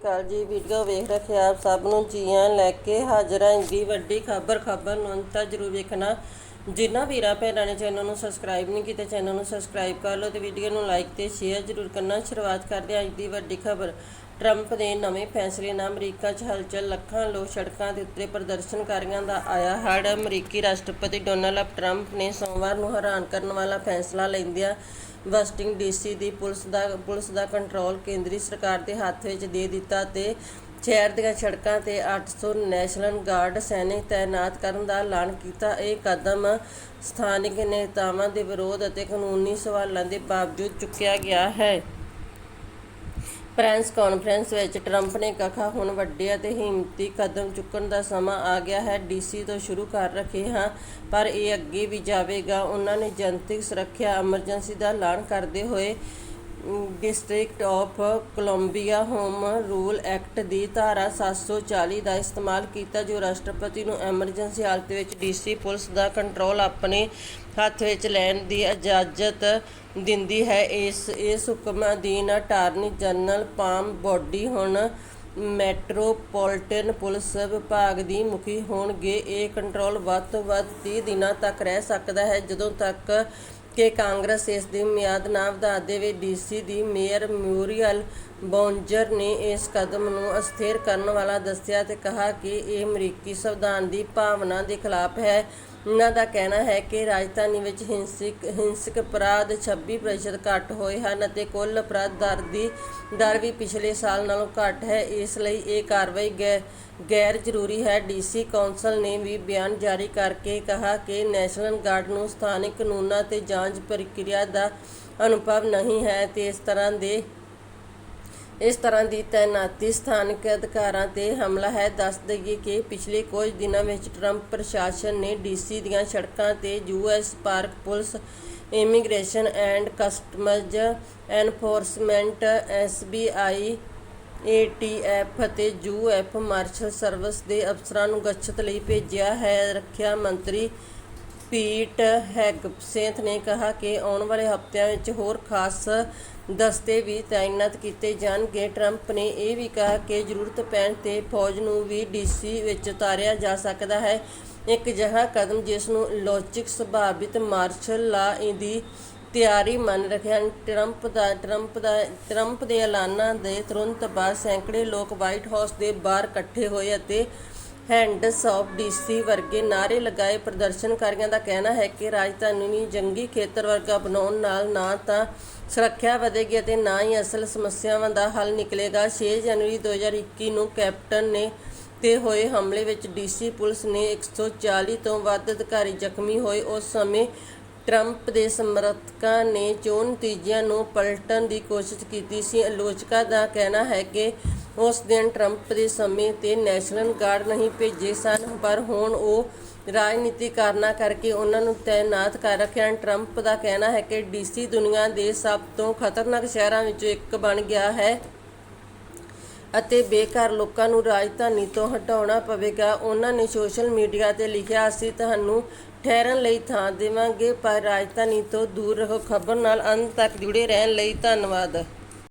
ਕਾਲ ਜੀ, ਵੀਡੀਓ ਵੇਖ ਰੱਖਿਆ ਆਪ ਸਭ ਨੂੰ, ਜੀਆਂ ਲੈ ਕੇ ਹਾਜ਼ਰਾਂ ਦੀ ਵੱਡੀ ਖਬਰ ਖਬਰ ਨੂੰ ਅੰਤ ਜਰੂਰ ਵੇਖਣਾ। ਜਿਨ੍ਹਾਂ ਵੀਰਾਂ ਭੈਣਾਂ ਨੇ ਚੈਨਲ ਨੂੰ ਸਬਸਕ੍ਰਾਈਬ ਨਹੀਂ ਕੀਤਾ, ਚੈਨਲ ਨੂੰ ਸਬਸਕ੍ਰਾਈਬ ਕਰ ਲਓ ਤੇ ਵੀਡੀਓ ਨੂੰ ਲਾਈਕ ਤੇ ਸ਼ੇਅਰ ਜਰੂਰ ਕਰਨਾ। ਸ਼ੁਰੂਆਤ ਕਰਦੇ ਹਾਂ ਅੱਜ ਦੀ ਵੱਡੀ ਖਬਰ। ਟਰੰਪ ਦੇ ਨਵੇਂ ਫੈਸਲੇ ਨਾਲ ਅਮਰੀਕਾ 'ਚ ਹਲਚਲ, ਲੱਖਾਂ ਲੋਕ ਸੜਕਾਂ ਦੇ ਉੱਤੇ ਪ੍ਰਦਰਸ਼ਨਕਾਰੀਆਂ ਦਾ ਆਇਆ ਹੜ ਅਮਰੀਕੀ ਰਾਸ਼ਟਰਪਤੀ ਡੋਨਾਲਡ ਟਰੰਪ ਨੇ ਸੋਮਵਾਰ ਨੂੰ ਹੈਰਾਨ ਕਰਨ ਵਾਲਾ ਫੈਸਲਾ ਲੈਂਦਿਆਂ ਵਾਸ਼ਿੰਗਟਨ ਡੀਸੀ ਦੀ ਪੁਲਿਸ ਦਾ ਪੁਲਿਸ ਦਾ ਕੰਟਰੋਲ ਕੇਂਦਰੀ ਸਰਕਾਰ ਦੇ ਹੱਥ ਵਿੱਚ ਦੇ ਦਿੱਤਾ ਤੇ ਸ਼ਹਿਰ ਦੀਆਂ ਸੜਕਾਂ ਤੇ 800 ਨੈਸ਼ਨਲ ਗਾਰਡ ਸੈਨਿਕ ਤਾਇਨਾਤ ਕਰਨ ਦਾ ਐਲਾਨ ਕੀਤਾ। ਇਹ ਕਦਮ ਸਥਾਨਿਕ ਨੇਤਾਵਾਂ ਦੇ ਵਿਰੋਧ ਅਤੇ ਕਾਨੂੰਨੀ ਸਵਾਲਾਂ ਦੇ ਬਾਵਜੂਦ ਚੁੱਕਿਆ ਗਿਆ ਹੈ। ਪ੍ਰੈਸ ਕਾਨਫਰੰਸ ਵਿੱਚ ਟਰੰਪ ਨੇ ਕਿਹਾ, ਹੁਣ ਵੱਡੇ ਅਤੇ ਹਿੰਮਤੀ ਕਦਮ ਚੁੱਕਣ ਦਾ ਸਮਾਂ ਆ ਗਿਆ ਹੈ। ਡੀਸੀ ਤੋਂ ਸ਼ੁਰੂ ਕਰ ਰੱਖੇ ਹਾਂ, ਪਰ ਇਹ ਅੱਗੇ ਵੀ ਜਾਵੇਗਾ। ਉਹਨਾਂ ਨੇ ਜਨਤਕ ਸੁਰੱਖਿਆ ਐਮਰਜੈਂਸੀ ਦਾ ਐਲਾਨ ਕਰਦੇ ਹੋਏ district of Columbia home rule act ਦੀ ਧਾਰਾ 740 ਦਾ ਇਸਤੇਮਾਲ ਕੀਤਾ ਜੋ ਰਾਸ਼ਟਰਪਤੀ ਨੂੰ ਐਮਰਜੈਂਸੀ ਹਾਲਤ ਵਿੱਚ ਡੀਸੀ ਪੁਲਿਸ ਦਾ ਕੰਟਰੋਲ ਆਪਣੇ ਹੱਥ ਵਿੱਚ ਲੈਣ ਦੀ ਇਜਾਜ਼ਤ ਦਿੰਦੀ ਹੈ। ਇਸ ਇਸ ਹੁਕਮ ਅਧੀਨ ਅਟਾਰਨੀ ਜਨਰਲ ਪਾਮ ਬੋਡੀ ਹੁਣ ਮੈਟਰੋਪੋਲੀਟਨ ਪੁਲਿਸ ਵਿਭਾਗ ਦੀ ਮੁਖੀ ਹੋਣਗੇ। ਇਹ ਕੰਟਰੋਲ ਵੱਧ ਤੋਂ ਵੱਧ 30 ਦਿਨਾਂ ਤੱਕ ਰਹਿ ਸਕਦਾ ਹੈ, ਜਦੋਂ ਤੱਕ ਕਿ ਕਾਂਗਰਸ ਇਸ ਦੀ ਮਿਆਦ ਨਾ ਵਧਾ ਦੇਵੇ। ਡੀਸੀ ਦੀ ਮੇਅਰ ਮਿਊਰੀਅਲ ਬੌਂਜਰ ਨੇ ਇਸ ਕਦਮ ਨੂੰ ਅਸਥਿਰ ਕਰਨ ਵਾਲਾ ਦੱਸਿਆ ਤੇ ਕਿਹਾ ਕਿ ਇਹ ਅਮਰੀਕੀ ਸੰਵਿਧਾਨ ਦੀ ਭਾਵਨਾ ਦੇ ਖਿਲਾਫ ਹੈ। ਉਨ੍ਹਾਂ ਦਾ ਕਹਿਣਾ ਹੈ ਕਿ ਰਾਜਧਾਨੀ ਵਿੱਚ ਹਿੰਸਕ ਹਿੰਸਕ ਅਪਰਾਧ 26% ਘੱਟ ਹੋਏ ਹਨ ਅਤੇ ਕੁੱਲ ਅਪਰਾਧ ਦਰ ਦੀ ਦਰ ਵੀ ਪਿਛਲੇ ਸਾਲ ਨਾਲੋਂ ਘੱਟ ਹੈ। ਇਸ ਲਈ ਇਹ ਕਾਰਵਾਈ ਗੈ ਗੈਰ ਜ਼ਰੂਰੀ ਹੈ। ਡੀਸੀ ਕੌਂਸਲ ਨੇ ਵੀ ਬਿਆਨ ਜਾਰੀ ਕਰਕੇ ਕਿਹਾ ਕਿ ਨੈਸ਼ਨਲ ਗਾਰਡ ਨੂੰ ਸਥਾਨਕ ਕਾਨੂੰਨਾਂ ਅਤੇ ਜਾਂਚ ਪ੍ਰਕਿਰਿਆ ਦਾ ਅਨੁਭਵ ਨਹੀਂ ਹੈ ਅਤੇ ਇਸ ਤਰ੍ਹਾਂ ਦੇ ਇਸ ਤਰ੍ਹਾਂ ਦੀ ਤੈਨਾਤੀ ਸਥਾਨਕ ਅਧਿਕਾਰਾਂ ਤੇ ਹਮਲਾ ਹੈ। ਦੱਸ ਦਈਏ ਕਿ ਪਿਛਲੇ ਕੁਝ ਦਿਨਾਂ ਵਿੱਚ ਟਰੰਪ ਪ੍ਰਸ਼ਾਸਨ ਨੇ ਡੀਸੀ ਦੀਆਂ ਸੜਕਾਂ ਤੇ US park police, immigration and customs enforcement SBI ATF ਅਤੇ ਯੂਐਫ ਮਾਰਸ਼ਲ ਸਰਵਿਸ ਦੇ ਅਫਸਰਾਂ ਨੂੰ ਗਸ਼ਤ ਲਈ ਭੇਜਿਆ ਹੈ। ਰੱਖਿਆ ਮੰਤਰੀ ਪੀਟ ਹੈਗਸੇਥ ਨੇ ਕਿਹਾ ਕਿ ਆਉਣ ਵਾਲੇ ਹਫ਼ਤਿਆਂ ਵਿੱਚ ਹੋਰ ਖਾਸ ਦਸਤੇ ਵੀ ਤਾਇਨਾਤ ਕੀਤੇ ਜਾਣਗੇ। ਟਰੰਪ ਨੇ ਇਹ ਵੀ ਕਿਹਾ ਕਿ ਜ਼ਰੂਰਤ ਪੈਣ ਤੇ ਫੌਜ ਨੂੰ ਵੀ ਡੀਸੀ ਵਿੱਚ ਉਤਾਰਿਆ ਜਾ ਸਕਦਾ ਹੈ। ਇੱਕ ਅਜਿਹਾ ਕਦਮ ਜਿਸ ਨੂੰ ਲੌਚਿਕ ਸੁਭਾਵਿਤ ਮਾਰਸ਼ਲ ਲਾ ਦੀ ਤਿਆਰੀ ਮੰਨ ਰਹੇ ਹਨ। ਟਰੰਪ ਦਾ ਟਰੰਪ ਦਾ, ਟਰੰਪ ਦੇ ਐਲਾਨਾਂ ਦੇ ਤੁਰੰਤ ਬਾਅਦ ਸੈਂਕੜੇ ਲੋਕ ਵਾਈਟ ਹਾਊਸ ਦੇ ਬਾਹਰ ਇਕੱਠੇ ਹੋਏ ਅਤੇ ਹੈਂਡਸ ਆਫ ਡੀਸੀ ਵਰਗੇ ਨਾਅਰੇ ਲਗਾਏ ਪ੍ਰਦਰਸ਼ਨਕਾਰੀਆਂ ਦਾ ਕਹਿਣਾ ਹੈ ਕਿ ਰਾਜਧਾਨੀ ਨੂੰ ਜੰਗੀ ਖੇਤਰ ਵਰਗਾ ਬਣਾਉਣ ਨਾਲ ਨਾ ਤਾਂ ਸੁਰੱਖਿਆ ਵਧੇਗੀ ਅਤੇ ਨਾ ਹੀ ਅਸਲ ਸਮੱਸਿਆਵਾਂ ਦਾ ਹੱਲ ਨਿਕਲੇਗਾ। 6 ਜਨਵਰੀ 2021 ਨੂੰ ਕੈਪਟਨ ਨੇ ਤੇ ਹੋਏ ਹਮਲੇ ਵਿੱਚ ਡੀਸੀ ਪੁਲਿਸ ਨੇ 140 ਤੋਂ ਵੱਧ ਅਧਿਕਾਰੀ ਜ਼ਖਮੀ ਹੋਏ। ਉਸ ਸਮੇਂ ਟਰੰਪ ਦੇ ਸਮਰਥਕਾਂ ਨੇ ਚੋਣ ਨਤੀਜਿਆਂ ਨੂੰ ਪਲਟਣ ਦੀ ਕੋਸ਼ਿਸ਼ ਕੀਤੀ ਸੀ। ਆਲੋਚਕਾਂ ਦਾ ਕਹਿਣਾ ਹੈ ਕਿ ਉਸ ਦਿਨ ਟਰੰਪ ਦੇ ਸਮੇਂ ਤੇ ਨੈਸ਼ਨਲ ਗਾਰਡ ਨਹੀਂ ਭੇਜੇ ਸਨ, ਪਰ ਹੁਣ ਉਹ ਰਾਜਨੀਤੀ ਕਾਰਨਾਂ ਕਰਕੇ ਉਹਨਾਂ ਨੂੰ ਤਾਇਨਾਤ ਕਰ ਰੱਖਿਆ। ਟਰੰਪ ਦਾ ਕਹਿਣਾ ਹੈ ਕਿ ਡੀਸੀ ਦੁਨੀਆ ਦੇ ਸਭ ਤੋਂ ਖਤਰਨਾਕ ਸ਼ਹਿਰਾਂ ਵਿੱਚੋਂ ਇੱਕ ਬਣ ਗਿਆ ਹੈ ਅਤੇ ਬੇਕਾਰ ਲੋਕਾਂ ਨੂੰ ਰਾਜਧਾਨੀ ਤੋਂ ਹਟਾਉਣਾ ਪਵੇਗਾ। ਉਹਨਾਂ ਨੇ ਸੋਸ਼ਲ ਮੀਡੀਆ ਤੇ ਲਿਖਿਆ, ਅਸੀਂ ਤੁਹਾਨੂੰ ਠਹਿਰਨ ਲਈ ਥਾਂ ਦੇਵਾਂਗੇ, ਪਰ ਰਾਜਧਾਨੀ ਤੋਂ ਦੂਰ ਰਹੋ। ਖਬਰ ਨਾਲ ਅੰਤ ਤੱਕ ਜੁੜੇ ਰਹਿਣ ਲਈ ਧੰਨਵਾਦ।